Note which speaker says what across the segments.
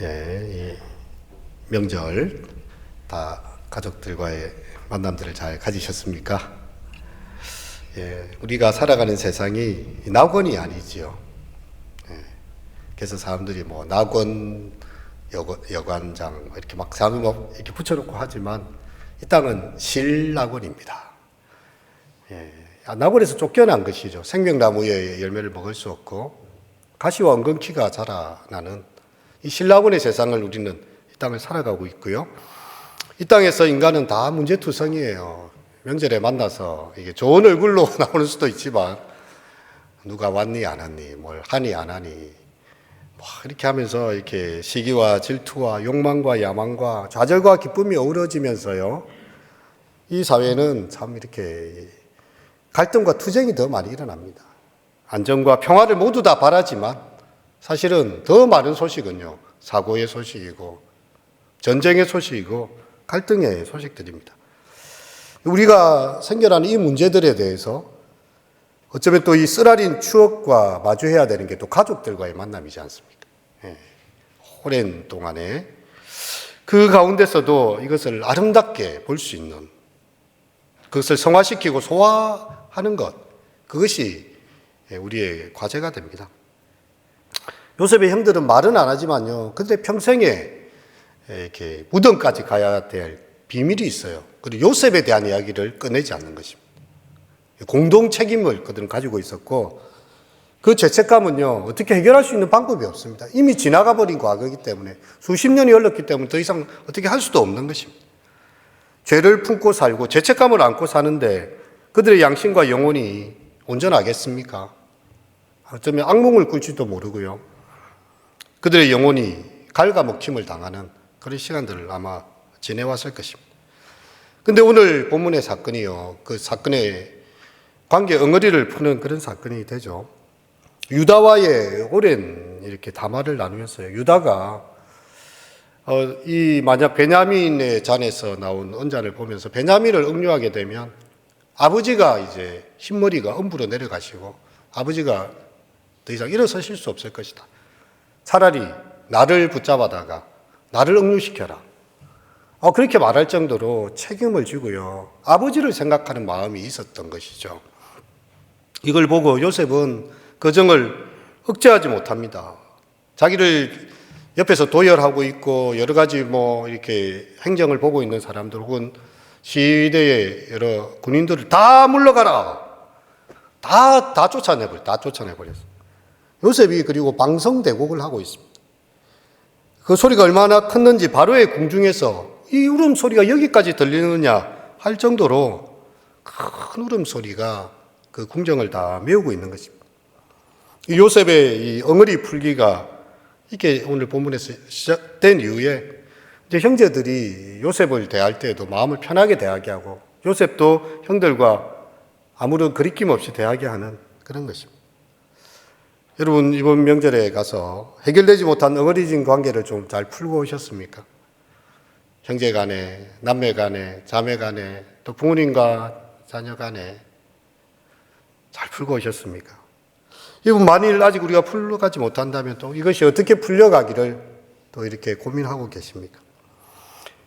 Speaker 1: 예, 이 명절 다 가족들과의 만남들을 잘 가지셨습니까? 예, 우리가 살아가는 세상이 낙원이 아니지요. 예, 그래서 사람들이 뭐 낙원 여관, 여관장 이렇게 막 사람 뭐 이렇게 붙여놓고 하지만 이 땅은 실낙원입니다. 예, 아, 낙원에서 쫓겨난 것이죠. 생명나무의 열매를 먹을 수 없고 가시와 엉겅퀴가 자라나는 이 신라군의 세상을 우리는 이 땅을 살아가고 있고요. 이 땅에서 인간은 다 문제투성이에요. 명절에 만나서 이게 좋은 얼굴로 나오는 수도 있지만 누가 왔니 안 왔니 뭘 하니 안 하니 뭐 이렇게 하면서 이렇게 시기와 질투와 욕망과 야망과 좌절과 기쁨이 어우러지면서요. 이 사회는 참 이렇게 갈등과 투쟁이 더 많이 일어납니다. 안정과 평화를 모두 다 바라지만 사실은 더 많은 소식은요, 사고의 소식이고, 전쟁의 소식이고, 갈등의 소식들입니다. 우리가 생겨나는 이 문제들에 대해서 어쩌면 또 이 쓰라린 추억과 마주해야 되는 게 또 가족들과의 만남이지 않습니까? 예. 오랜 동안에 그 가운데서도 이것을 아름답게 볼 수 있는 그것을 성화시키고 소화하는 것 그것이 예, 우리의 과제가 됩니다. 요셉의 형들은 말은 안 하지만요. 근데 평생에 이렇게 무덤까지 가야 될 비밀이 있어요. 그리고 요셉에 대한 이야기를 꺼내지 않는 것입니다. 공동 책임을 그들은 가지고 있었고 그 죄책감은요 어떻게 해결할 수 있는 방법이 없습니다. 이미 지나가 버린 과거이기 때문에 수십 년이 흘렀기 때문에 더 이상 어떻게 할 수도 없는 것입니다. 죄를 품고 살고 죄책감을 안고 사는데 그들의 양심과 영혼이 온전하겠습니까? 어쩌면 악몽을 꿀지도 모르고요. 그들의 영혼이 갉아먹힘을 당하는 그런 시간들을 아마 지내왔을 것입니다. 근데 오늘 본문의 사건이요. 그 사건의 관계 엉어리를 푸는 그런 사건이 되죠. 유다와의 오랜 이렇게 담화를 나누면서요. 유다가 어, 이 만약 베냐민의 잔에서 나온 언잔을 보면서 베냐민을 억류하게 되면 아버지가 이제 흰머리가 엄부로 내려가시고 아버지가 더 이상 일어서실 수 없을 것이다. 차라리 나를 붙잡아다가 나를 억류시켜라. 어, 그렇게 말할 정도로 책임을 지고요. 아버지를 생각하는 마음이 있었던 것이죠. 이걸 보고 요셉은 그 정을 억제하지 못합니다. 자기를 옆에서 도열하고 있고 여러 가지 뭐 이렇게 행정을 보고 있는 사람들 혹은 시대의 여러 군인들을 다 물러가라. 다, 다 쫓아내버려, 다 쫓아내버렸어. 요셉이 그리고 방성대곡을 하고 있습니다. 그 소리가 얼마나 컸는지 바로의 궁중에서 이 울음소리가 여기까지 들리느냐 할 정도로 큰 울음소리가 그 궁정을 다 메우고 있는 것입니다. 이 요셉의 이 엉어리 풀기가 이게 오늘 본문에서 시작된 이후에 이제 형제들이 요셉을 대할 때에도 마음을 편하게 대하게 하고 요셉도 형들과 아무런 거리낌 없이 대하게 하는 그런 것입니다. 여러분 이번 명절에 가서 해결되지 못한 엉어리진 관계를 좀 잘 풀고 오셨습니까? 형제 간에, 남매 간에, 자매 간에, 또 부모님과 자녀 간에 잘 풀고 오셨습니까? 이분 만일 아직 우리가 풀러가지 못한다면 또 이것이 어떻게 풀려가기를 또 이렇게 고민하고 계십니까?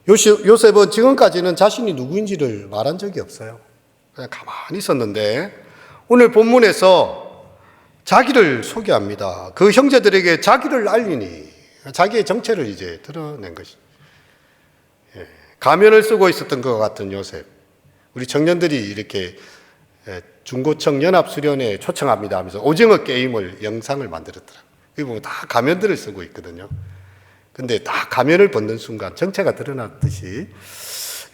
Speaker 1: 요셉, 요셉은 지금까지는 자신이 누구인지를 말한 적이 없어요. 그냥 가만히 있었는데 오늘 본문에서 자기를 소개합니다. 그 형제들에게 자기를 알리니 자기의 정체를 이제 드러낸 것이. 예, 가면을 쓰고 있었던 것 같은 요셉. 우리 청년들이 이렇게 예, 중고청 연합 수련회 초청합니다 하면서 오징어 게임을 영상을 만들었더라. 그 보면 다 가면들을 쓰고 있거든요. 근데 다 가면을 벗는 순간 정체가 드러났듯이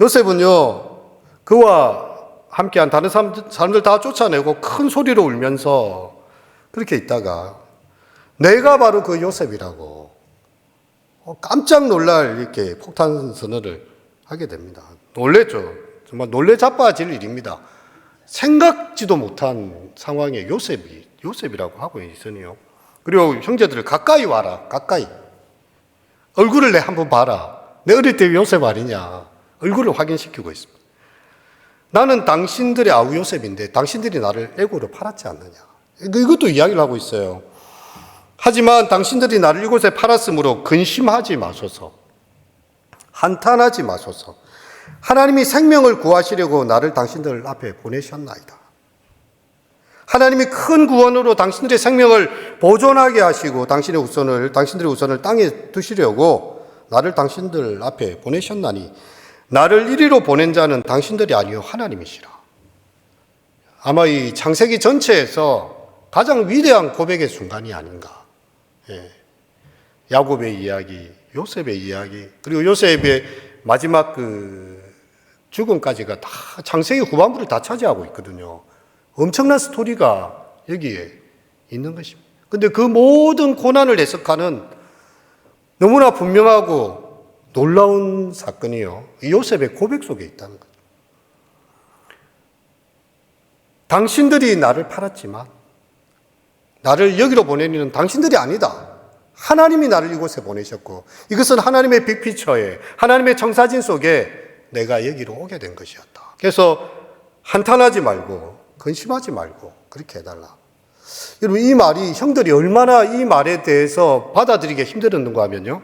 Speaker 1: 요셉은요 그와 함께한 다른 사람들 다 쫓아내고 큰 소리로 울면서 그렇게 있다가 내가 바로 그 요셉이라고 어, 깜짝 놀랄 이렇게 폭탄 선언을 하게 됩니다. 놀랬죠. 정말 놀래 자빠질 일입니다. 생각지도 못한 상황에 요셉이 요셉이라고 하고 있으니요. 그리고 형제들을 가까이 와라, 가까이. 얼굴을 내 한번 봐라. 내 어릴 때 요셉 아니냐. 얼굴을 확인시키고 있습니다. 나는 당신들의 아우 요셉인데 당신들이 나를 애고로 팔았지 않느냐. 이것도 이야기를 하고 있어요. 하지만 당신들이 나를 이곳에 팔았으므로 근심하지 마소서. 한탄하지 마소서. 하나님이 생명을 구하시려고 나를 당신들 앞에 보내셨나이다. 하나님이 큰 구원으로 당신들의 생명을 보존하게 하시고 당신의 우선을 당신들의 우선을 땅에 두시려고 나를 당신들 앞에 보내셨나니 나를 이리로 보낸 자는 당신들이 아니요 하나님이시라. 아마 이 창세기 전체에서 가장 위대한 고백의 순간이 아닌가. 예. 야곱의 이야기, 요셉의 이야기, 그리고 요셉의 마지막 그 죽음까지가 다 창세기 후반부를 다 차지하고 있거든요. 엄청난 스토리가 여기에 있는 것입니다. 근데 그 모든 고난을 해석하는 너무나 분명하고 놀라운 사건이요. 이 요셉의 고백 속에 있다는 거죠. 당신들이 나를 팔았지만 나를 여기로 보내는 당신들이 아니다. 하나님이 나를 이곳에 보내셨고 이것은 하나님의 빅피처에 하나님의 청사진 속에 내가 여기로 오게 된 것이었다. 그래서 한탄하지 말고 근심하지 말고 그렇게 해달라. 여러분 이 말이 형들이 얼마나 이 말에 대해서 받아들이기 힘들었는가 하면요.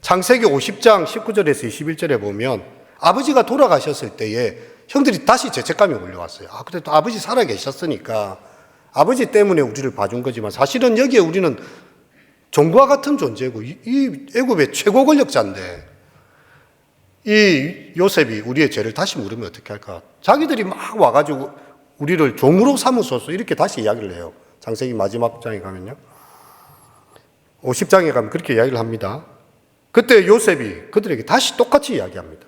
Speaker 1: 창세기 50장 19절에서 21절에 보면 아버지가 돌아가셨을 때에 형들이 다시 죄책감이 올려왔어요. 아, 그래도 아버지 살아 계셨으니까 아버지 때문에 우리를 봐준 거지만 사실은 여기에 우리는 종과 같은 존재고 이, 이 애굽의 최고 권력자인데 이 요셉이 우리의 죄를 다시 물으면 어떻게 할까? 자기들이 막 와가지고 우리를 종으로 삼으소서 이렇게 다시 이야기를 해요. 장세기 마지막 장에 가면요. 50장에 가면 그렇게 이야기를 합니다. 그때 요셉이 그들에게 다시 똑같이 이야기합니다.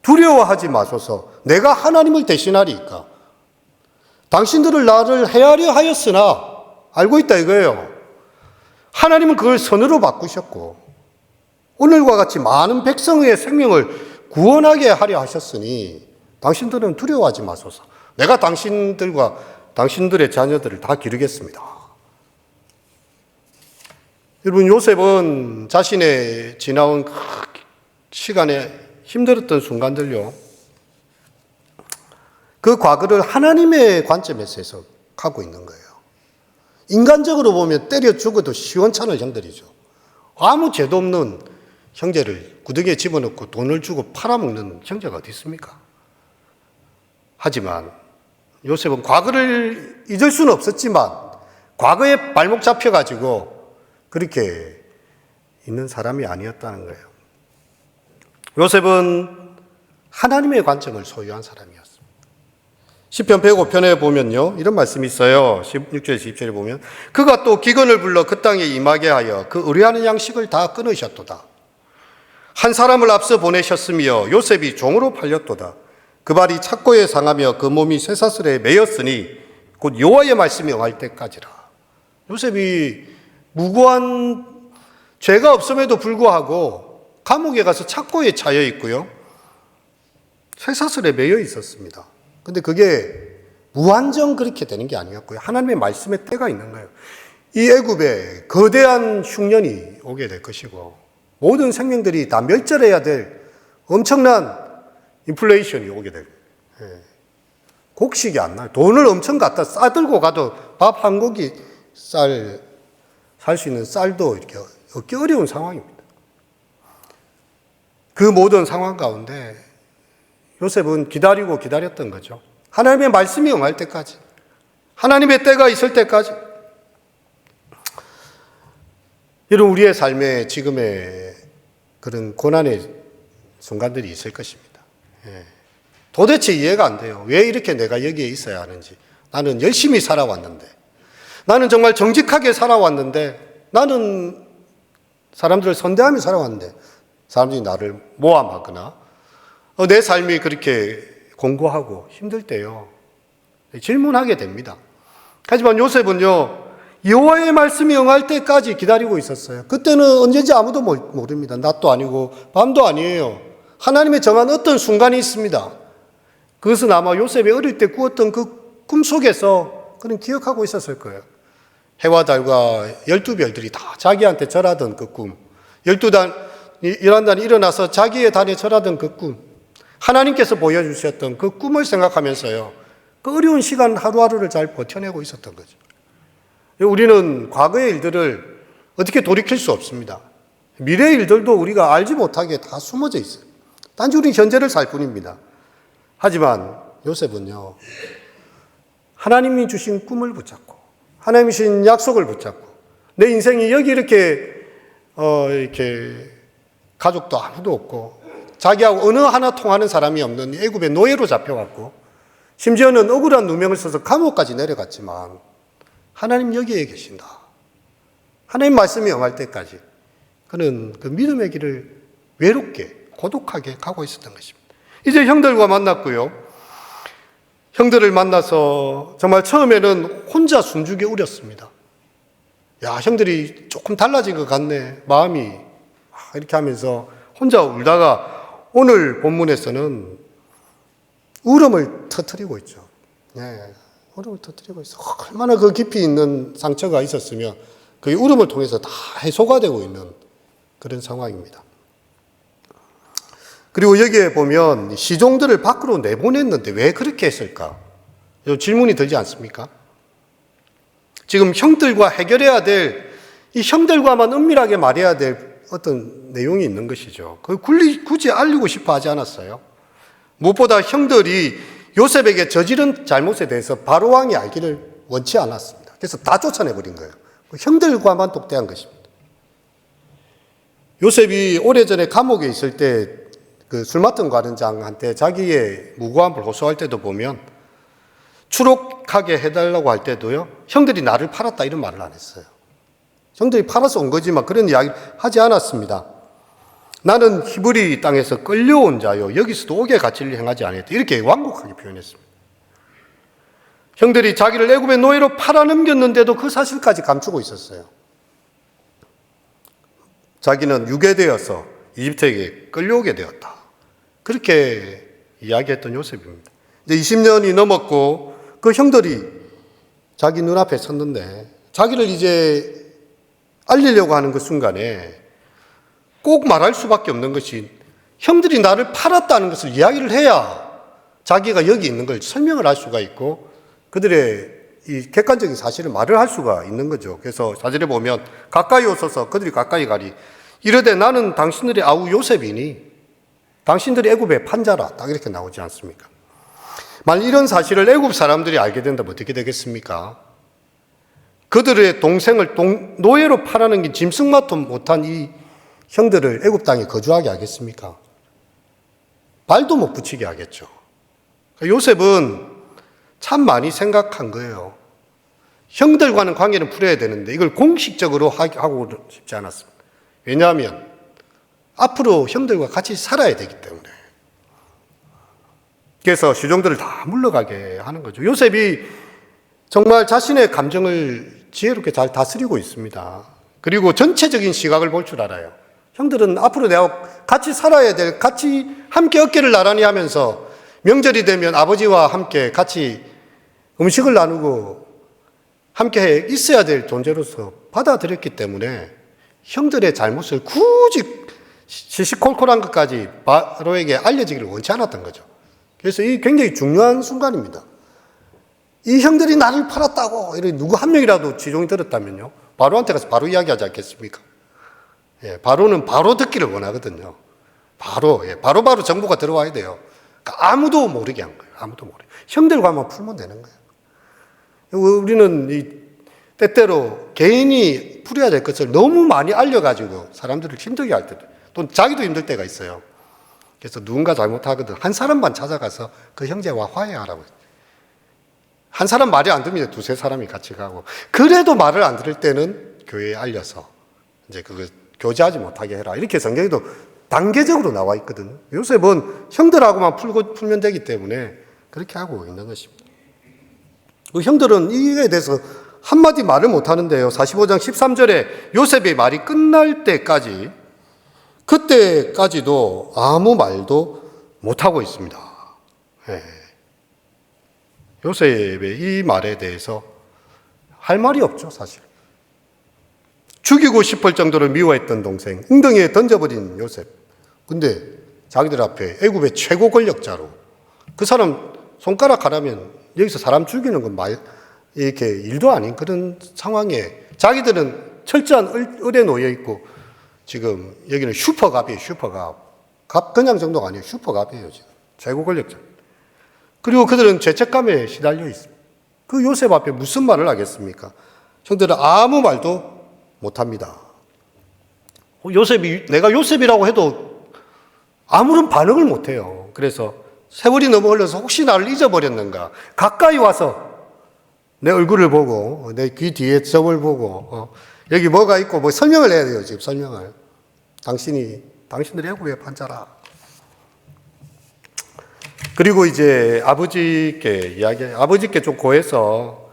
Speaker 1: 두려워하지 마소서. 내가 하나님을 대신하리까. 당신들을 나를 해하려 하였으나 알고 있다 이거예요. 하나님은 그걸 선으로 바꾸셨고 오늘과 같이 많은 백성의 생명을 구원하게 하려 하셨으니 당신들은 두려워하지 마소서. 내가 당신들과 당신들의 자녀들을 다 기르겠습니다. 여러분 요셉은 자신의 지나온 그 시간에 힘들었던 순간들요. 그 과거를 하나님의 관점에서 해석하고 있는 거예요. 인간적으로 보면 때려 죽어도 시원찮을 형들이죠. 아무 죄도 없는 형제를 구덩이에 집어넣고 돈을 주고 팔아먹는 형제가 어디 있습니까? 하지만 요셉은 과거를 잊을 수는 없었지만 과거에 발목 잡혀가지고 그렇게 있는 사람이 아니었다는 거예요. 요셉은 하나님의 관점을 소유한 사람이었습니다. 10편 105편에 보면요. 이런 말씀이 있어요. 16절에서 17절에 보면 그가 또 기근을 불러 그 땅에 임하게 하여 그 의뢰하는 양식을 다 끊으셨도다. 한 사람을 앞서 보내셨으며 요셉이 종으로 팔렸도다. 그 발이 착고에 상하며 그 몸이 쇠사슬에 매였으니 곧 여호와의 말씀이 응할 때까지라. 요셉이 무고한 죄가 없음에도 불구하고 감옥에 가서 착고에 차여 있고요. 쇠사슬에 매여 있었습니다. 근데 그게 무한정 그렇게 되는 게 아니었고요. 하나님의 말씀의 때가 있는 거예요. 이 애굽에 거대한 흉년이 오게 될 것이고 모든 생명들이 다 멸절해야 될 엄청난 인플레이션이 오게 될 예. 곡식이 안 나요. 돈을 엄청 갖다 싸들고 가도 밥 한 고기 쌀, 살 수 있는 쌀도 이렇게 어려운 상황입니다. 그 모든 상황 가운데 요셉은 기다리고 기다렸던 거죠. 하나님의 말씀이 응할 때까지. 하나님의 때가 있을 때까지. 이런 우리의 삶에 지금의 그런 고난의 순간들이 있을 것입니다. 예. 도대체 이해가 안 돼요. 왜 이렇게 내가 여기에 있어야 하는지. 나는 열심히 살아왔는데. 나는 정말 정직하게 살아왔는데. 나는 사람들을 선대하며 살아왔는데. 사람들이 나를 모함하거나 어, 내 삶이 그렇게 공고하고 힘들 때요. 질문하게 됩니다. 하지만 요셉은요. 여호와의 말씀이 응할 때까지 기다리고 있었어요. 그때는 언제인지 아무도 모릅니다. 낮도 아니고 밤도 아니에요. 하나님의 정한 어떤 순간이 있습니다. 그것은 아마 요셉이 어릴 때 꾸었던 그 꿈속에서 그는 기억하고 있었을 거예요. 해와 달과 열두 별들이 다 자기한테 절하던 그 꿈. 열두 단, 열한 단이 일어나서 자기의 단에 절하던 그 꿈. 하나님께서 보여주셨던 그 꿈을 생각하면서요. 그 어려운 시간 하루하루를 잘 버텨내고 있었던 거죠. 우리는 과거의 일들을 어떻게 돌이킬 수 없습니다. 미래의 일들도 우리가 알지 못하게 다 숨어져 있어요. 단지 우리는 현재를 살 뿐입니다. 하지만 요셉은요, 하나님이 주신 꿈을 붙잡고, 하나님이 주신 약속을 붙잡고, 내 인생이 여기 이렇게, 어, 이렇게, 가족도 아무도 없고, 자기하고 어느 하나 통하는 사람이 없는 애굽의 노예로 잡혀갔고, 심지어는 억울한 누명을 써서 감옥까지 내려갔지만, 하나님 여기에 계신다. 하나님 말씀이 영할 때까지 그는 그 믿음의 길을 외롭게 고독하게 가고 있었던 것입니다. 이제 형들과 만났고요. 형들을 만나서 정말 처음에는 혼자 숨죽여 울였습니다. 야, 형들이 조금 달라진 것 같네. 마음이 아, 이렇게 하면서 혼자 울다가 오늘 본문에서는 울음을 터뜨리고 있죠. 네, 울음을 터뜨리고 있어. 얼마나 그 깊이 있는 상처가 있었으면 그 울음을 통해서 다 해소가 되고 있는 그런 상황입니다. 그리고 여기에 보면 시종들을 밖으로 내보냈는데 왜 그렇게 했을까? 이 질문이 들지 않습니까? 지금 형들과 해결해야 될, 이 형들과만 은밀하게 말해야 될 어떤 내용이 있는 것이죠. 그 굳이 알리고 싶어 하지 않았어요. 무엇보다 형들이 요셉에게 저지른 잘못에 대해서 바로 왕이 알기를 원치 않았습니다. 그래서 다 쫓아내버린 거예요. 그 형들과만 독대한 것입니다. 요셉이 오래전에 감옥에 있을 때 그 술 맡은 관원장한테 자기의 무고함을 호소할 때도 보면 추록하게 해달라고 할 때도요, 형들이 나를 팔았다 이런 말을 안 했어요. 형들이 팔아서 온 거지만 그런 이야기 하지 않았습니다. 나는 히브리 땅에서 끌려온 자요. 여기서도 옥의 가치를 행하지 아니했다. 이렇게 완곡하게 표현했습니다. 형들이 자기를 애굽의 노예로 팔아넘겼는데도 그 사실까지 감추고 있었어요. 자기는 유괴되어서 이집트에게 끌려오게 되었다. 그렇게 이야기했던 요셉입니다. 이제 20년이 넘었고 그 형들이 자기 눈앞에 섰는데 자기를 이제 알리려고 하는 그 순간에 꼭 말할 수밖에 없는 것이 형들이 나를 팔았다는 것을 이야기를 해야 자기가 여기 있는 걸 설명을 할 수가 있고 그들의 이 객관적인 사실을 말을 할 수가 있는 거죠. 그래서 사절에 보면 가까이 오소서 그들이 가까이 가리 이르되 나는 당신들의 아우 요셉이니 당신들이 애굽의 판자라 딱 이렇게 나오지 않습니까? 만약 이런 사실을 애굽 사람들이 알게 된다면 어떻게 되겠습니까? 그들의 동생을 동, 노예로 팔아는 게 짐승마도 못한 이 형들을 애굽 땅에 거주하게 하겠습니까? 발도 못 붙이게 하겠죠. 요셉은 참 많이 생각한 거예요. 형들과는 관계는 풀어야 되는데 이걸 공식적으로 하고 싶지 않았습니다. 왜냐하면 앞으로 형들과 같이 살아야 되기 때문에. 그래서 시종들을 다 물러가게 하는 거죠. 요셉이 정말 자신의 감정을 지혜롭게 잘 다스리고 있습니다. 그리고 전체적인 시각을 볼 줄 알아요. 형들은 앞으로 내가 같이 살아야 될, 같이 함께 어깨를 나란히 하면서 명절이 되면 아버지와 함께 같이 음식을 나누고 함께 있어야 될 존재로서 받아들였기 때문에 형들의 잘못을 굳이 시시콜콜한 것까지 바로에게 알려지기를 원치 않았던 거죠. 그래서 이 굉장히 중요한 순간입니다. 이 형들이 나를 팔았다고 이렇게 누구 한 명이라도 지종이 들었다면요. 바로한테 가서 바로 이야기하지 않겠습니까? 예, 바로는 바로 듣기를 원하거든요. 바로, 예, 바로바로 바로 정보가 들어와야 돼요. 그러니까 아무도 모르게 한 거예요. 아무도 모르게. 형들과 만 풀면 되는 거예요. 우리는 이 때때로 개인이 풀어야 될 것을 너무 많이 알려가지고 사람들을 힘들게 할 때도, 또 자기도 힘들 때가 있어요. 그래서 누군가 잘못하거든. 한 사람만 찾아가서 그 형제와 화해하라고. 한 사람 말이 안 들으면 두세 사람이 같이 가고. 그래도 말을 안 들을 때는 교회에 알려서 이제 그거 교제하지 못하게 해라. 이렇게 성경에도 단계적으로 나와 있거든요. 요셉은 형들하고만 풀고, 풀면 되기 때문에 그렇게 하고 있는 것입니다. 그 형들은 이에 대해서 한마디 말을 못 하는데요. 45장 13절에 요셉의 말이 끝날 때까지 그때까지도 아무 말도 못 하고 있습니다. 예. 요셉의 이 말에 대해서 할 말이 없죠, 사실. 죽이고 싶을 정도로 미워했던 동생, 웅덩이에 던져버린 요셉. 근데 자기들 앞에 애굽의 최고 권력자로 그 사람 손가락 하라면 여기서 사람 죽이는 건 말, 이렇게 일도 아닌 그런 상황에 자기들은 철저한 을- 을에 놓여 있고 지금 여기는 슈퍼갑이에요. 슈퍼갑. 갑 그냥 정도가 아니에요. 슈퍼갑이에요. 지금 최고 권력자. 그리고 그들은 죄책감에 시달려 있습니다. 그 요셉 앞에 무슨 말을 하겠습니까? 형들은 아무 말도 못합니다. 어, 요셉이 내가 요셉이라고 해도 아무런 반응을 못해요. 그래서 세월이 너무 흘러서 혹시 나를 잊어버렸는가? 가까이 와서 내 얼굴을 보고 내 귀 뒤에 점을 보고 어, 여기 뭐가 있고 뭐 설명을 해야 돼요. 지금 설명을. 당신이 당신들의 애굽의 판자라. 그리고 이제 아버지께 이야기, 아버지께 좀 고해서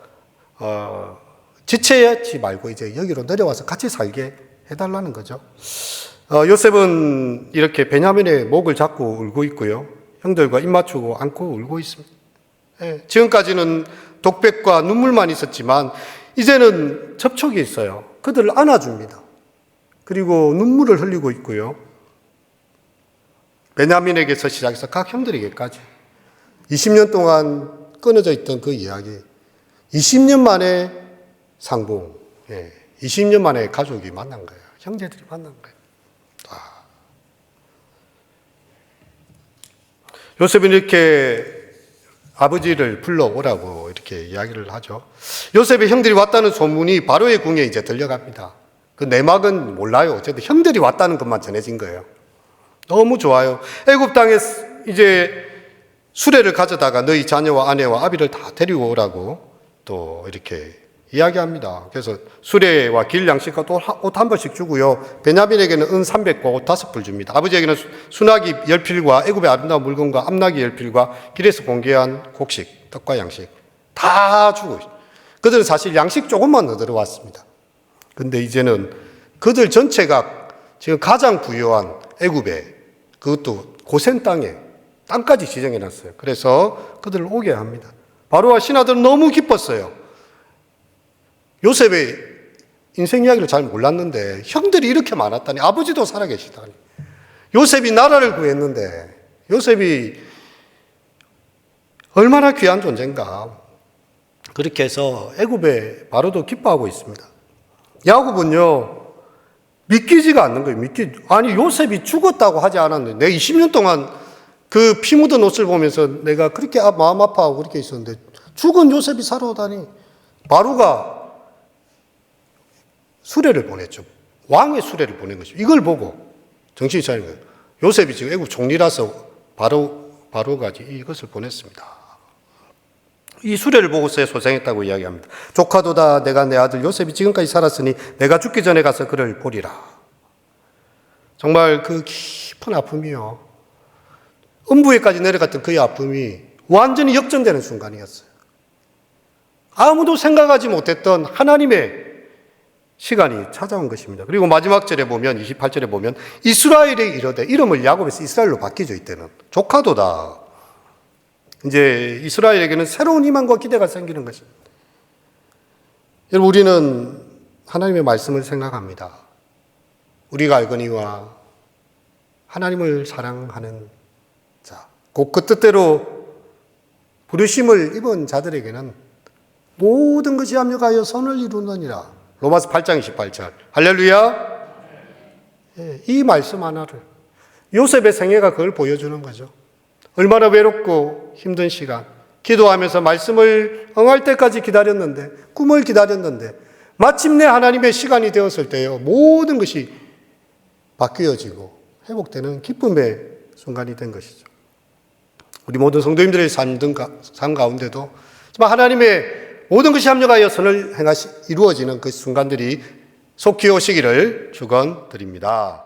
Speaker 1: 어, 지체하지 말고 이제 여기로 내려와서 같이 살게 해달라는 거죠. 어, 요셉은 이렇게 베냐민의 목을 잡고 울고 있고요. 형들과 입 맞추고 안고 울고 있습니다. 예, 지금까지는 독백과 눈물만 있었지만 이제는 접촉이 있어요. 그들을 안아줍니다. 그리고 눈물을 흘리고 있고요. 베냐민에게서 시작해서 각 형들에게까지 20년 동안 끊어져 있던 그 이야기, 20년 만에 상봉, 예, 20년 만에 가족이 만난 거예요. 형제들이 만난 거예요. 아. 요셉은 이렇게 아버지를 불러오라고 이렇게 이야기를 하죠. 요셉의 형들이 왔다는 소문이 바로의 궁에 이제 들려갑니다. 그 내막은 몰라요. 어쨌든 형들이 왔다는 것만 전해진 거예요. 너무 좋아요. 애굽 땅에 이제 수레를 가져다가 너희 자녀와 아내와 아비를 다 데리고 오라고 또 이렇게 이야기합니다. 그래서 수레와 길 양식과 또 옷한 번씩 주고요. 베냐민에게는 은 300과 옷 다섯 불 줍니다. 아버지에게는 수- 수나기 열필과 애굽의 아름다운 물건과 암나기 열필과 길에서 공개한 곡식, 떡과 양식 다 주고. 그들은 사실 양식 조금만 더 들어왔습니다. 근데 이제는 그들 전체가 지금 가장 부유한 애굽에 그것도 고센 땅에 땅까지 지정해 놨어요. 그래서 그들을 오게 합니다. 바로와 신하들은 너무 기뻤어요. 요셉의 인생 이야기를 잘 몰랐는데 형들이 이렇게 많았다니 아버지도 살아계시다니 요셉이 나라를 구했는데 요셉이 얼마나 귀한 존재인가 그렇게 해서 애굽에 바로도 기뻐하고 있습니다. 야곱은요 믿기지가 않는 거예요. 믿기 아니 요셉이 죽었다고 하지 않았는데 내가 20년 동안 그 피 묻은 옷을 보면서 내가 그렇게 아- 마음 아파하고 그렇게 있었는데 죽은 요셉이 살아오다니 바로가 수레를 보냈죠. 왕의 수레를 보낸 것이죠. 이걸 보고 정신이 차린 거예요. 요셉이 지금 애국 총리라서 바로 바로가 이것을 보냈습니다. 이 수레를 보고서 소생했다고 이야기합니다. 조카도다 내가 내 아들 요셉이 지금까지 살았으니 내가 죽기 전에 가서 그를 보리라. 정말 그 깊은 아픔이요. 음부에까지 내려갔던 그의 아픔이 완전히 역전되는 순간이었어요. 아무도 생각하지 못했던 하나님의 시간이 찾아온 것입니다. 그리고 마지막 절에 보면 28절에 보면 이스라엘의 이르되 이름을 야곱에서 이스라엘로 바뀌죠 이때는 조카도다. 이제 이스라엘에게는 새로운 희망과 기대가 생기는 것입니다. 여러분 우리는 하나님의 말씀을 생각합니다. 우리가 알거니와 하나님을 사랑하는 자, 곧 그 뜻대로 부르심을 입은 자들에게는 모든 것이 합력하여 선을 이루느니라. 로마서 8장 28절. 할렐루야. 예, 이 말씀 하나를 요셉의 생애가 그걸 보여주는 거죠. 얼마나 외롭고 힘든 시간, 기도하면서 말씀을 응할 때까지 기다렸는데, 꿈을 기다렸는데, 마침내 하나님의 시간이 되었을 때요, 모든 것이 바뀌어지고 회복되는 기쁨의 순간이 된 것이죠. 우리 모든 성도님들의 삶, 가운데도 정말 하나님의 모든 것이 합력하여 선을 행하시, 이루어지는 그 순간들이 속히 오시기를 축원드립니다.